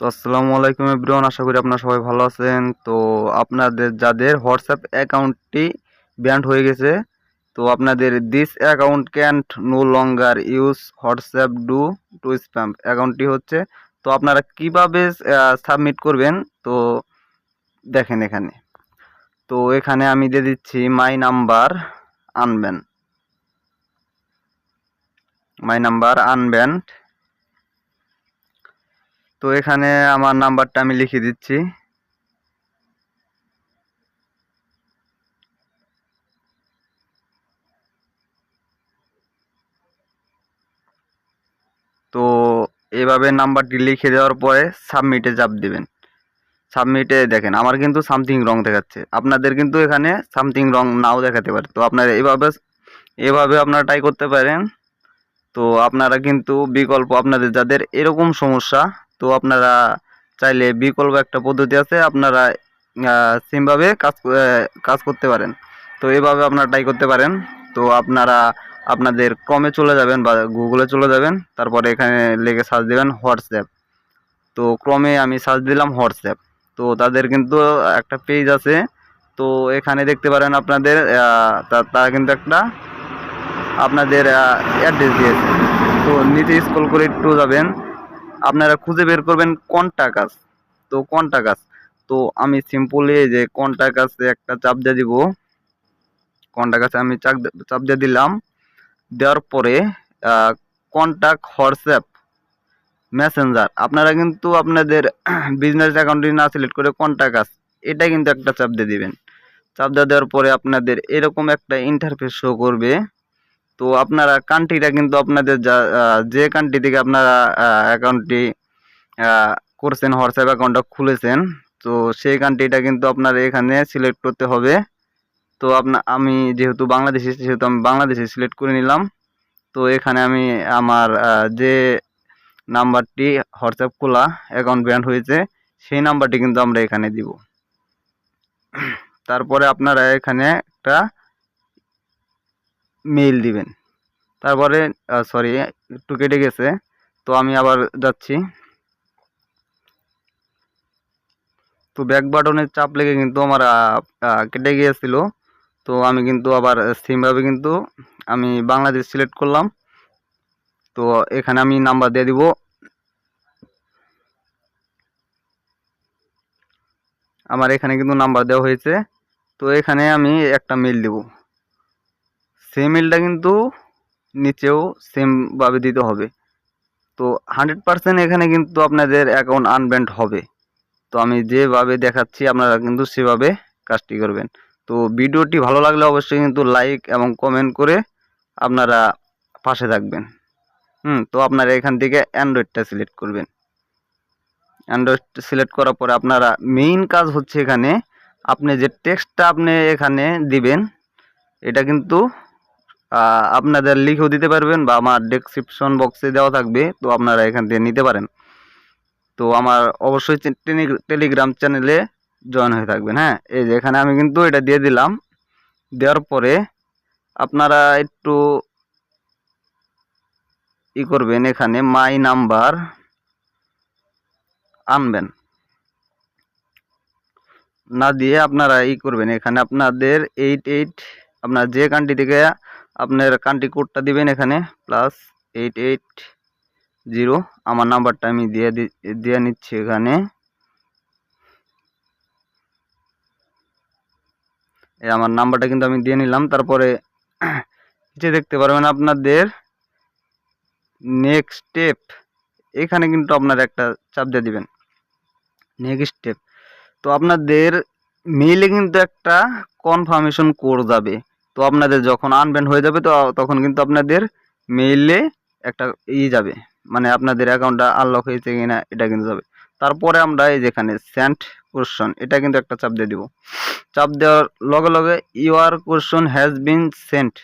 তো আসসালামু আলাইকুম এভরিওয়ান, আশা করি আপনারা সবাই ভালো আছেন। তো আপনাদের, যাদের হোয়াটসঅ্যাপ অ্যাকাউন্টটি ব্যান্ড হয়ে গেছে, তো আপনাদের this account can't no longer use WhatsApp due to spam অ্যাকাউন্টটি হচ্ছে। তো আপনারা কীভাবে সাবমিট করবেন, তো দেখেন এখানে। তো এখানে আমি দিয়ে দিচ্ছি মাই নাম্বার আনবেন মাই নাম্বার আনবেন তো এখানে আমার নাম্বারটা আমি লিখে দিচ্ছি। তো এভাবে নাম্বারটি লিখে দেওয়ার পরে সাবমিটে চাপ দিবেন। সাবমিটে দেখেন, আমার কিন্তু সামথিং রং দেখাচ্ছে। আপনাদের কিন্তু এখানে সামথিং রং নাও দেখাতে পারে। তো আপনারা এভাবে এভাবে আপনারা ট্রাই করতে পারেন। তো আপনারা কিন্তু বিকল্প, আপনাদের যাদের এরকম সমস্যা তো আপনারা চাইলে বিকল্প একটা পদ্ধতি আছে, আপনারা সেমভাবে কাজ কাজ করতে পারেন। তো এভাবে আপনারা ট্রাই করতে পারেন। তো আপনারা আপনাদের ক্রমে চলে যাবেন বা গুগলে চলে যাবেন, তারপরে এখানে লেগে সার্চ দেবেন হোয়াটসঅ্যাপ তো ক্রমে আমি সার্চ দিলাম হোয়াটসঅ্যাপ তো তাদের কিন্তু একটা পেজ আছে। তো এখানে দেখতে পারেন আপনাদের তারা কিন্তু একটা আপনাদের অ্যাড্রেস দিয়েছে। তো নিচে স্ক্রল করে একটু যাবেন। আপনারা খুঁজে বের করবেন কোনটা কাজ তো কোনটা কাজ তো আমি সিম্পলি যে কোনটা কাছে একটা চাপ দিয়ে দিব। কোনটা কাছে আমি চাপ দিয়ে দিলাম। দেওয়ার পরে কন্ট্যাক্ট হোয়াটসঅ্যাপ মেসেঞ্জার আপনারা কিন্তু আপনাদের বিজনেস অ্যাকাউন্টটি না সিলেক্ট করে কন্ট্যাক্ট আস এটা কিন্তু একটা চাপ দিয়ে দিবেন। চাপ দেওয়ার পরে আপনাদের এরকম একটা ইন্টারফেস শো করবে। তো আপনারা কান্ট্রিটা কিন্তু আপনাদের যা যে কান্ট্রি থেকে আপনারা অ্যাকাউন্টটি করছেন, হোয়াটসঅ্যাপ অ্যাকাউন্টটা খুলেছেন, তো সেই কান্ট্রিটা কিন্তু আপনার এখানে সিলেক্ট করতে হবে। তো আপনা, আমি যেহেতু বাংলাদেশি, সেহেতু আমি বাংলাদেশে সিলেক্ট করে নিলাম। তো এখানে আমি আমার যে নাম্বারটি হোয়াটসঅ্যাপ খোলা অ্যাকাউন্ট ব্যান্ড হয়েছে, সেই নাম্বারটি কিন্তু আমরা এখানে দিব। তারপরে আপনারা এখানে একটা মেইল দিবেন। তারপরে সরি একটু কেটে গেছে। তো আমি আবার যাচ্ছি। তো ব্যাক বাটনের চাপ লেগে কিন্তু আমার কেটে গিয়েছিল। তো আমি কিন্তু আবার সেমভাবে কিন্তু আমি বাংলাদেশ সিলেক্ট করলাম। তো এখানে আমি নাম্বার দিয়ে দিব। আমার এখানে কিন্তু নাম্বার দেওয়া হয়েছে। তো এখানে আমি একটা মেল দেব। সেই মেলটা কিন্তু নিচেও সেমভাবে দিতে হবে। তো হান্ড্রেড পার্সেন্ট এখানে কিন্তু আপনাদের অ্যাকাউন্ট আনব্যান্ড হবে। তো আমি যেভাবে দেখাচ্ছি, আপনারা কিন্তু সেভাবে কাজটি করবেন। তো ভিডিওটি ভালো লাগলে অবশ্যই কিন্তু লাইক এবং কমেন্ট করে আপনারা পাশে থাকবেন। হুম, তো আপনারা এখান থেকে অ্যান্ড্রয়েডটা সিলেক্ট করবেন। অ্যান্ড্রয়েড সিলেক্ট করার পরে আপনারা মেইন কাজ হচ্ছে এখানে আপনি যে টেক্সটটা আপনি এখানে দিবেন, এটা কিন্তু আপনাদের লিখেও দিতে পারবেন বা আমার ডেসক্রিপশন বক্সে দেওয়া থাকবে, তো আপনারা এখান থেকে নিতে পারেন। তো আমার অবশ্যই টেলি- টেলিগ্রাম চ্যানেলে জয়েন হয়ে থাকবেন হ্যাঁ? এই যে এখানে আমি কিন্তু এটা দিয়ে দিলাম। দেওয়ার পরে আপনারা একটু ই করবেন এখানে মাই নাম্বার আনবেন। না দিয়ে আপনারা ই করবেন, এখানে আপনাদের এইট এইট আপনার যে কান্ট্রি থেকে আপনার কান্ট্রি কোডটা দিবেন এখানে প্লাস এইট এইট জিরো আমার নাম্বারটা আমি দিয়ে দিয়ে নিচ্ছি এখানে। এই আমার নাম্বারটা কিন্তু আমি দিয়ে নিলাম, তারপরে নিচে দেখতে পারবেন আপনাদের নেক্সট স্টেপ এখানে কিন্তু আপনার একটা চাপ দিয়ে দিবেন নেক্সট স্টেপ তো আপনাদের মেইলে কিন্তু একটা কনফার্মেশন কোড যাবে। তো আপনাদের যখন আনব্যান্ড হয়ে যাবে তো তখন কিন্তু আপনাদের মেইলে একটা ই যাবে। মানে আপনাদের অ্যাকাউন্টটা আনলক হয়েছে কিনা এটা কিন্তু যাবে। তারপরে আমরা এই যেখানে সেন্ট কোশ্চন এটা কিন্তু একটা চাপ দিয়ে দিব। চাপ দেওয়ার লগে লগে your question has been sent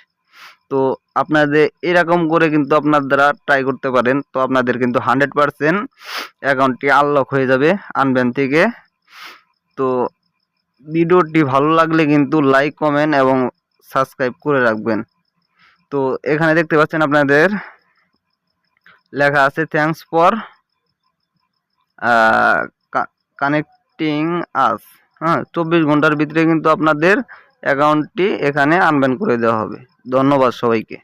তো আপনাদের এরকম করে কিন্তু আপনারা ট্রাই করতে পারেন। তো আপনাদের কিন্তু হান্ড্রেড পারসেন্ট অ্যাকাউন্টটি আনলক হয়ে যাবে আনবেন থেকে। তো ভিডিওটি ভালো লাগলে কিন্তু লাইক কমেন্ট এবং সাবস্ক্রাইব করে রাখবেন। তো এখানে দেখতে পাচ্ছেন আপনাদের লেখা আছে থ্যাংকস ফর কানেক্টিং আস হ্যাঁ চব্বিশ ঘণ্টার ভিতরে কিন্তু আপনাদের অ্যাকাউন্টটি এখানে আনবেন করে দেওয়া হবে। ধন্যবাদ সবাইকে।